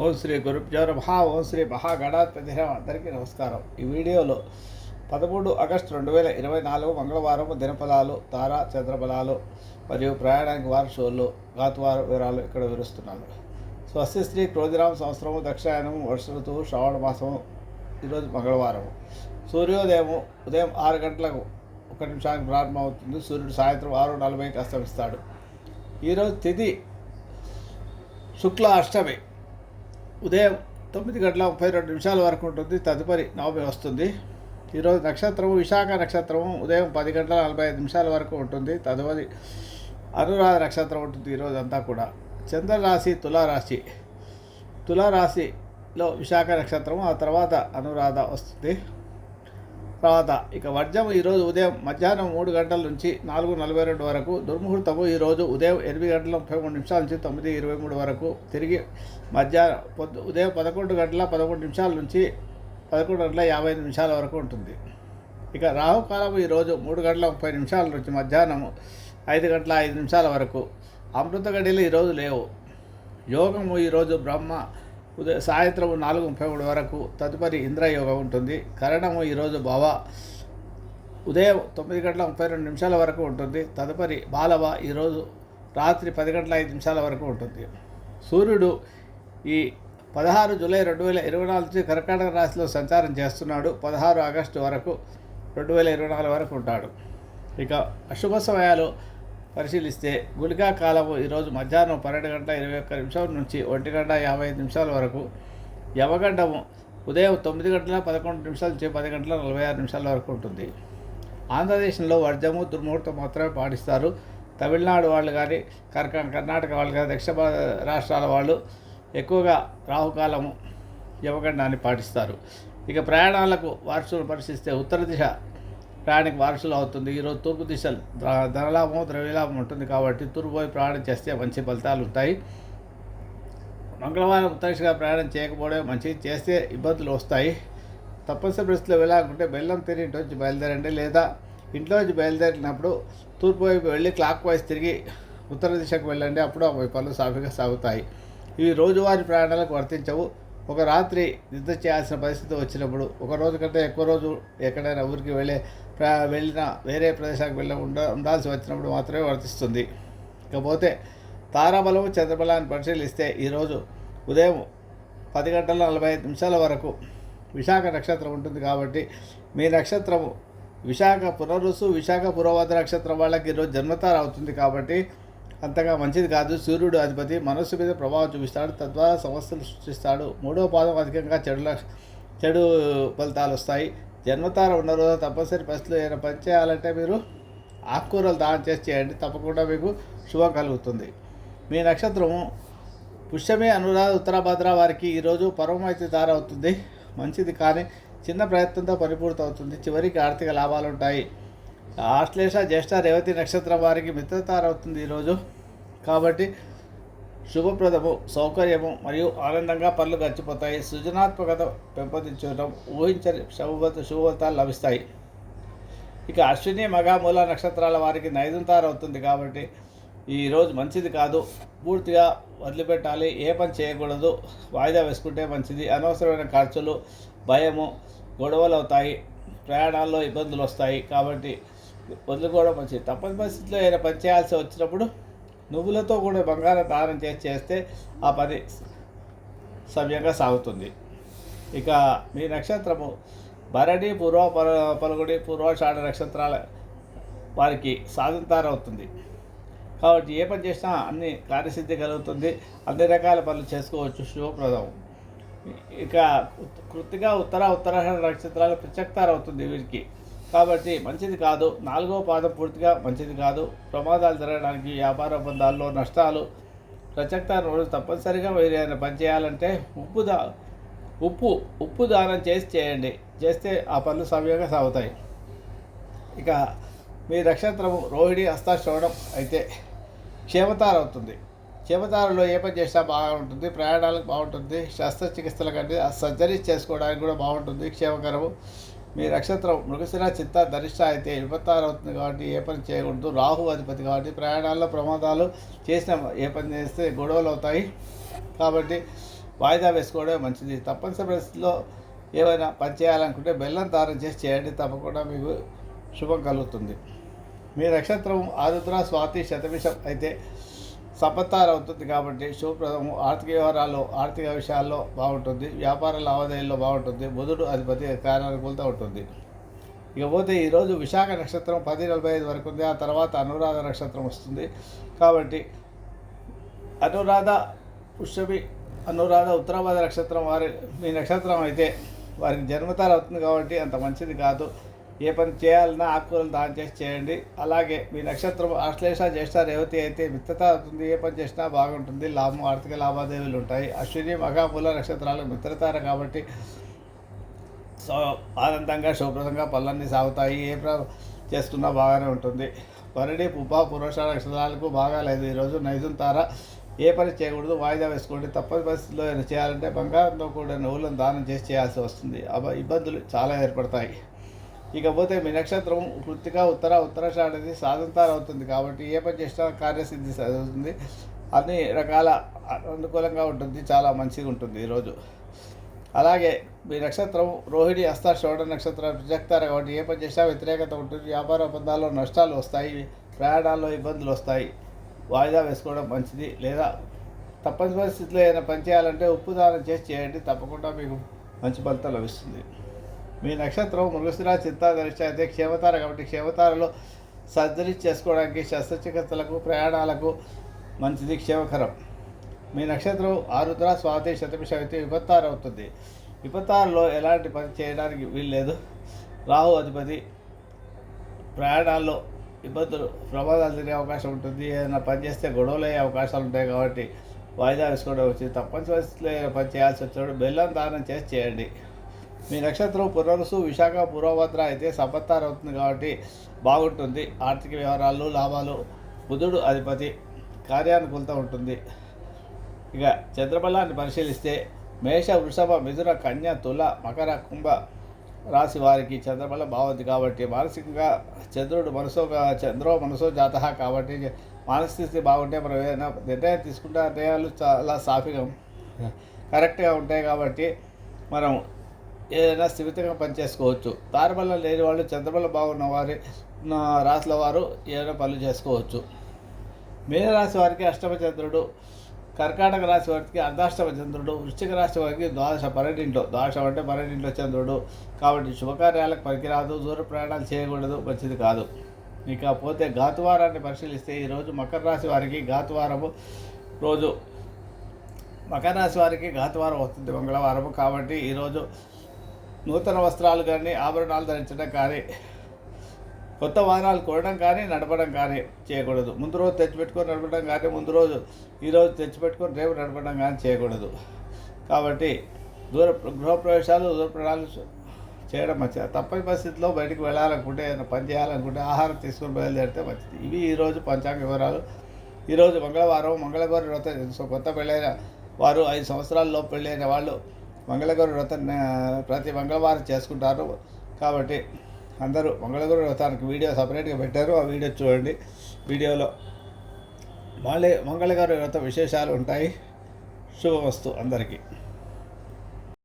ఓం శ్రీ గురుభ్యో మహా ఓం శ్రీ మహాగణాధిపతి అందరికీ నమస్కారం. ఈ వీడియోలో పదమూడు ఆగస్టు రెండు వేల ఇరవై నాలుగు మంగళవారం దినఫలాలు తారా చంద్రఫలాలు మరియు ప్రయాణానికి వార షోలు గాతువార వివరాలు ఇక్కడ వివరిస్తున్నాను. స్వస్తి శ్రీ క్రోధిరామ సంవత్సరము దక్షిణాయనము వర్ష ఋతువు శ్రావణ మాసము ఈరోజు మంగళవారం సూర్యోదయము ఉదయం ఆరు గంటలకు ఒక నిమిషానికి ప్రారంభమవుతుంది. సూర్యుడు సాయంత్రం ఆరు నలభైకి అస్తమిస్తాడు. ఈరోజు తిథి శుక్ల అష్టమి. ఉదయం తొమ్మిది గంటల ముప్పై రెండు నిమిషాల వరకు ఉంటుంది. తదుపరి నవమి వస్తుంది. ఈరోజు నక్షత్రము విశాఖ నక్షత్రము ఉదయం పది గంటల నలభై ఐదు నిమిషాల వరకు ఉంటుంది. తదుపరి అనురాధ నక్షత్రం ఉంటుంది ఈరోజు అంతా కూడా. చంద్రరాశి తులారాశి. తులారాశిలో విశాఖ నక్షత్రము ఆ తర్వాత అనురాధ వస్తుంది. తర్వాత ఇక వర్జం ఈరోజు ఉదయం మధ్యాహ్నం మూడు గంటల నుంచి నాలుగు నలభై రెండు వరకు. దుర్ముహూర్తము ఈరోజు ఉదయం ఎనిమిది గంటల ముప్పై మూడు నిమిషాల నుంచి తొమ్మిది ఇరవై మూడు వరకు. తిరిగి మధ్యాహ్నం పొద్దు ఉదయం పదకొండు గంటల పదకొండు నిమిషాల నుంచి పదకొండు గంటల యాభై ఐదు నిమిషాల వరకు ఉంటుంది. ఇక రాహుకాలం ఈరోజు మూడు గంటల ముప్పై నిమిషాల నుంచి మధ్యాహ్నం ఐదు గంటల ఐదు నిమిషాల వరకు. అమృత గడియలు ఈరోజు లేవు. యోగము ఈరోజు బ్రహ్మ ఉదయ సాయంత్రం నాలుగు ముప్పై మూడు వరకు తదుపరి ఇంద్రయోగం ఉంటుంది. కరణము ఈరోజు భవ ఉదయం తొమ్మిది గంటల ముప్పై రెండు నిమిషాల వరకు ఉంటుంది. తదుపరి బాలవ ఈరోజు రాత్రి పది గంటల ఐదు నిమిషాల వరకు ఉంటుంది. సూర్యుడు ఈ పదహారు జూలై రెండు వేల ఇరవై నాలుగు కర్కాటక రాశిలో సంచారం చేస్తున్నాడు. పదహారు ఆగస్టు వరకు రెండు వేల ఇరవై నాలుగు వరకు ఉంటాడు. ఇక అశుభ సమయాలు పరిశీలిస్తే గుళికా కాలము ఈరోజు మధ్యాహ్నం పన్నెండు గంటల ఇరవై ఒక్క నిమిషాల నుంచి ఒంటి గంట యాభై ఐదు నిమిషాల వరకు యవగండము ఉదయం తొమ్మిది గంటల పదకొండు నిమిషాల నుంచి పది గంటల నలభై ఆరు నిమిషాల వరకు ఉంటుంది. ఆంధ్రదేశంలో వర్జము దుర్ముహూర్తం మాత్రమే పాటిస్తారు. తమిళనాడు వాళ్ళు కానీ కర్క కర్ణాటక వాళ్ళు కానీ దక్షిణ భారత రాష్ట్రాల వాళ్ళు ఎక్కువగా రాహుకాలము యవగండాన్ని పాటిస్తారు. ఇక ప్రయాణాలకు వార్షులు పరిశీలిస్తే ఉత్తర దిశ ప్రయాణిక వారసులు అవుతుంది. ఈరోజు తూర్పు దిశలు ధనలాభం ద్రవ్యలాభం ఉంటుంది కాబట్టి తూర్పు పోయి ప్రయాణం చేస్తే మంచి ఫలితాలు ఉంటాయి. మంగళవారం ఉత్తరశిగా ప్రయాణం చేయకపోవడం మంచిది చేస్తే ఇబ్బందులు వస్తాయి. తప్పనిసరి పరిస్థితిలో వెళ్ళాలనుకుంటే బెల్లం తిని ఇంట్లోంచి బయలుదేరండి. లేదా ఇంట్లోంచి బయలుదేరినప్పుడు తూర్పు వైపు వెళ్ళి క్లాక్ వైజ్ తిరిగి ఉత్తర దిశకు వెళ్ళండి. అప్పుడు ఆ పనులు సాఫీగా సాగుతాయి. ఇవి రోజువారీ ప్రయాణాలకు వర్తించవు. ఒక రాత్రి నిద్ర చేయాల్సిన పరిస్థితి వచ్చినప్పుడు ఒక రోజు కంటే ఎక్కువ రోజు ఎక్కడైనా ఊరికి వెళ్ళే ప్ర వెళ్ళిన వేరే ప్రదేశానికి వెళ్ళ ఉండ ఉండాల్సి వచ్చినప్పుడు మాత్రమే వర్తిస్తుంది. ఇకపోతే తారాబలము చంద్రబలాన్ని పరిశీలిస్తే ఈరోజు ఉదయం పది గంటల నలభై ఐదు నిమిషాల వరకు విశాఖ నక్షత్రం ఉంటుంది కాబట్టి మీ నక్షత్రము విశాఖ పునరుసు విశాఖ పురోవాద నక్షత్రం వాళ్ళకి ఈరోజు జన్మతార అవుతుంది కాబట్టి అంతగా మంచిది కాదు. సూర్యుడు అధిపతి మనస్సు మీద ప్రభావం చూపిస్తాడు. తద్వారా సమస్యలు సృష్టిస్తాడు. మూడో పాదం అధికంగా చెడు లక్ష- చెడు ఫలితాలు వస్తాయి. జన్మతార ఉన్న రోజు తప్పనిసరి పరిస్థితులు ఏదైనా పని చేయాలంటే మీరు ఆకుకూరలు దానం చేసి చేయండి. తప్పకుండా మీకు శుభం కలుగుతుంది. మీ నక్షత్రము పుష్యమే అనురాధ ఉత్తరాభద్ర వారికి ఈరోజు పరమైతే దార అవుతుంది. మంచిది కానీ చిన్న ప్రయత్నంతో పరిపూర్తి అవుతుంది చివరికి ఆర్థిక లాభాలు ఉంటాయి. ఆశ్లేష జ్యేష్ఠ రేవతి నక్షత్రం వారికి మిత్రతార అవుతుంది ఈరోజు. కాబట్టి శుభప్రదము సౌకర్యము మరియు ఆనందంగా పనులు గడిచిపోతాయి. సృజనాత్మకత పెంపొందించడం ఊహించని శుభవత శుభవతాలు లభిస్తాయి. ఇక అశ్విని మగామూల నక్షత్రాల వారికి నైదుంతారు అవుతుంది కాబట్టి ఈరోజు మంచిది కాదు. పూర్తిగా వదిలిపెట్టాలి. ఏ పని చేయకూడదు. వాయిదా వేసుకుంటే మంచిది. అనవసరమైన ఖర్చులు భయము గొడవలు అవుతాయి ప్రయాణాల్లో ఇబ్బందులు వస్తాయి కాబట్టి వదులుకోవడం మంచిది. తప్పని పరిస్థితిలో ఏదైనా పని చేయాల్సి వచ్చినప్పుడు నువ్వులతో కూడా బంగారం దానం చేసి చేస్తే ఆ పని సవ్యంగా సాగుతుంది. ఇక మీ నక్షత్రము భరణి పూర్వ పల- పలుగుడి పూర్వాషాఢ నక్షత్రాల వారికి సాధంతార అవుతుంది. కాబట్టి ఏ పని చేసినా అన్ని కార్యసిద్ధి కలుగుతుంది. అన్ని రకాల పనులు చేసుకోవచ్చు శుభప్రదం. ఇక కృతిగా ఉత్తర ఉత్తరాషాఢ నక్షత్రాలు ప్రత్యక్తారవుతుంది వీరికి. కాబట్టి మంచిది కాదు. నాలుగో పాదం పూర్తిగా మంచిది కాదు. ప్రమాదాలు జరగడానికి వ్యాపార ఒప్పందాల్లో నష్టాలు ప్రత్యక్తార రోజు తప్పనిసరిగా మీరు ఏదైనా పని చేయాలంటే ఉప్పు దా ఉప్పు ఉప్పు దానం చేసి చేయండి. చేస్తే ఆ పనులు సవ్యంగా సాగుతాయి. ఇక మీ నక్షత్రము రోహిణి హస్తాశ్రవణం అయితే క్షేమతార అవుతుంది. క్షేమతారలో ఏ పని చేసినా బాగా ఉంటుంది ప్రయాణాలకు బాగుంటుంది. శస్త్రచికిత్సల కంటే ఆ సర్జరీ చేసుకోవడానికి కూడా బాగుంటుంది. క్షేమకరము. మీ నక్షత్రం మృగశిర చిత్త ధరిష్ట అయితే విపత్తారు అవుతుంది కాబట్టి ఏ పని చేయకూడదు. రాహు అధిపతి కాబట్టి ప్రయాణాల్లో ప్రమాదాలు చేసిన ఏ పని చేస్తే గొడవలు అవుతాయి. కాబట్టి వాయిదా వేసుకోవడమే మంచిది. తప్పనిసరి పరిస్థితుల్లో ఏమైనా పని చేయాలనుకుంటే బెల్లం దారం చేసి చేయండి. తప్పకుండా మీకు శుభం కలుగుతుంది. మీ నక్షత్రం ఆరుద్ర స్వాతి శతమిషం అయితే సంపత్తారు కాబట్టి శుభప్రదము ఆర్థిక వ్యవహారాల్లో ఆర్థిక విషయాల్లో బాగుంటుంది. వ్యాపార లావాదేవీల్లో బాగుంటుంది. బుధుడు అధిపతి కార్యానుకూలత ఉంటుంది. ఇకపోతే ఈరోజు విశాఖ నక్షత్రం పది నలభై ఐదు వరకు ఉంది. ఆ తర్వాత అనురాధ నక్షత్రం వస్తుంది. కాబట్టి అనురాధ పుష్యమి అనురాధ ఉత్తరాబాధ నక్షత్రం వారి మీ నక్షత్రం అయితే వారికి జన్మతారవుతుంది కాబట్టి అంత మంచిది కాదు. ఏ పని చేయాలన్నా ఆకుకూరలు దానం చేసి చేయండి. అలాగే మీ నక్షత్రం ఆశ్లేష జ్యేష్ఠ రేవతి అయితే మిత్రత అవుతుంది. ఏ పని చేసినా బాగుంటుంది. లాభం ఆర్థిక లావాదేవీలు ఉంటాయి. అశ్విని మఘామూల నక్షత్రాలు మిత్రతార కాబట్టి సో ఆనందంగా శుభ్రంగా పనులన్నీ సాగుతాయి. ఏ ప్ర చేసుకున్నా బాగానే ఉంటుంది. పరిడి పుబ్బ పురుష నక్షత్రాలకు బాగా లేదు. ఈరోజు నైజం తార. ఏ పని చేయకూడదు. వాయిదా వేసుకోండి. తప్పని పరిస్థితుల్లో ఏమైనా చేయాలంటే బంగారంతో కూడిన నువ్వులను దానం చేసి చేయాల్సి వస్తుంది. అబ్బా ఇబ్బందులు చాలా ఏర్పడతాయి. ఇకపోతే మీ నక్షత్రం కృతిక ఉత్తర ఉత్తరాషాఢది సాధంతార అవుతుంది కాబట్టి ఏ పని చేసినా కార్యసిద్ధి అవుతుంది అన్ని రకాల అనుకూలంగా ఉంటుంది చాలా మంచిగా ఉంటుంది ఈరోజు అలాగే మీ నక్షత్రం రోహిణి అస్త షోడ నక్షత్రం ప్రజక్తారు కాబట్టి ఏ పని చేసినా వ్యతిరేకత ఉంటుంది. వ్యాపార ఒప్పందాల్లో నష్టాలు వస్తాయి ప్రయాణాల్లో ఇబ్బందులు వస్తాయి. వాయిదా వేసుకోవడం మంచిది లేదా తప్పని పరిస్థితిలో ఏదైనా పని చేయాలంటే ఉప్పు దానం చేసి చేయండి. తప్పకుండా మీకు మంచి ఫలితం లభిస్తుంది. మీ నక్షత్రం మృగశిరా చింతా అయితే క్షేమతార కాబట్టి క్షేమతారలో సర్జరీ చేసుకోవడానికి శస్త్రచికిత్సలకు ప్రయాణాలకు మంచిది క్షేమకరం. మీ నక్షత్రం ఆరుద్ర స్వాతి శతభిష అయితే విపత్తారు అవుతుంది. విపత్తారులో ఎలాంటి పని చేయడానికి వీల్లేదు. రాహు అధిపతి ప్రయాణాల్లో ఇబ్బందులు ప్రమాదాలు తిరిగే అవకాశం ఉంటుంది. ఏదైనా పని చేస్తే గొడవలు అయ్యే అవకాశాలు ఉంటాయి కాబట్టి వాయిదా వేసుకోవడం వచ్చింది తప్పనిసరి పని చేయాల్సి వచ్చినప్పుడు బెల్లం దానం చేసి చేయండి. మీ నక్షత్రం పునరుసు విశాఖ పూర్వభద్ర అయితే సంపత్తారు అవుతుంది కాబట్టి బాగుంటుంది. ఆర్థిక వ్యవహారాలు లాభాలు బుధుడు అధిపతి కార్యానుకూలత ఉంటుంది. ఇక చంద్రబలాన్ని పరిశీలిస్తే మేష వృషభ మిథున కన్య తుల మకర కుంభ రాశి వారికి చంద్రబలం బాగుంది కాబట్టి మానసికంగా చంద్రుడు మనసో చంద్రో మనసో జాత కాబట్టి మానసిక స్థితి బాగుంటే మనం ఏదైనా నిర్ణయం తీసుకుంటే నిర్ణయాలు చాలా సాఫీగా కరెక్ట్గా ఉంటాయి కాబట్టి మనం ఏదైనా స్థిమితంగా పనిచేసుకోవచ్చు. తారబలం లేని వాళ్ళు చంద్రబలం బాగున్న వారి రాసుల వారు ఏదైనా పనులు చేసుకోవచ్చు. మీనరాశి వారికి అష్టమచంద్రుడు కర్కాటక రాశి వారికి అర్ధాష్టమ చంద్రుడు వృశ్చిక రాశి వారికి ద్వాదశ పన్నెండింట్లో. ద్వాదశం అంటే పన్నెండింట్లో చంద్రుడు. కాబట్టి శుభకార్యాలకు పనికిరాదు దూర ప్రయాణాలు చేయకూడదు మంచిది కాదు. ఇక పోతే ఘాతువారాన్ని పరిశీలిస్తే ఈరోజు మకర రాశి వారికి ఘాతువారము రోజు. మకర రాశి వారికి ఘాతువారం వస్తుంది మంగళవారము. కాబట్టి ఈరోజు నూతన వస్త్రాలు కానీ ఆభరణాలు ధరించడం కానీ కొత్త వాహనాలు కొనడం కానీ నడపడం కానీ చేయకూడదు. ముందు రోజు తెచ్చిపెట్టుకొని నడపడం కానీ ముందు రోజు ఈరోజు తెచ్చిపెట్టుకొని రేపు నడపడం కానీ చేయకూడదు. కాబట్టి దూర గృహప్రవేశాలు దూర ప్రణాళిక చేయడం మంచిది. తప్పని పరిస్థితిలో బయటకు వెళ్ళాలనుకుంటే ఏదైనా పని చేయాలనుకుంటే ఆహారం తీసుకొని బయలుదేరితే మంచిది. ఇవి ఈరోజు పంచాంగ వివరాలు. ఈరోజు మంగళవారం మంగళవారం వ్రతం కొత్త పెళ్ళైన వారు ఐదు సంవత్సరాల్లో పెళ్ళైన వాళ్ళు మంగళగౌరి వ్రతం ప్రతి మంగళవారం చేసుకుంటారు. కాబట్టి అందరూ మంగళగౌరి వ్రతానికి వీడియో సపరేట్గా పెట్టారు. ఆ వీడియో చూడండి. వీడియోలో మళ్ళీ మంగళగౌరి వ్రత విశేషాలు ఉంటాయి. శుభమస్తు అందరికీ.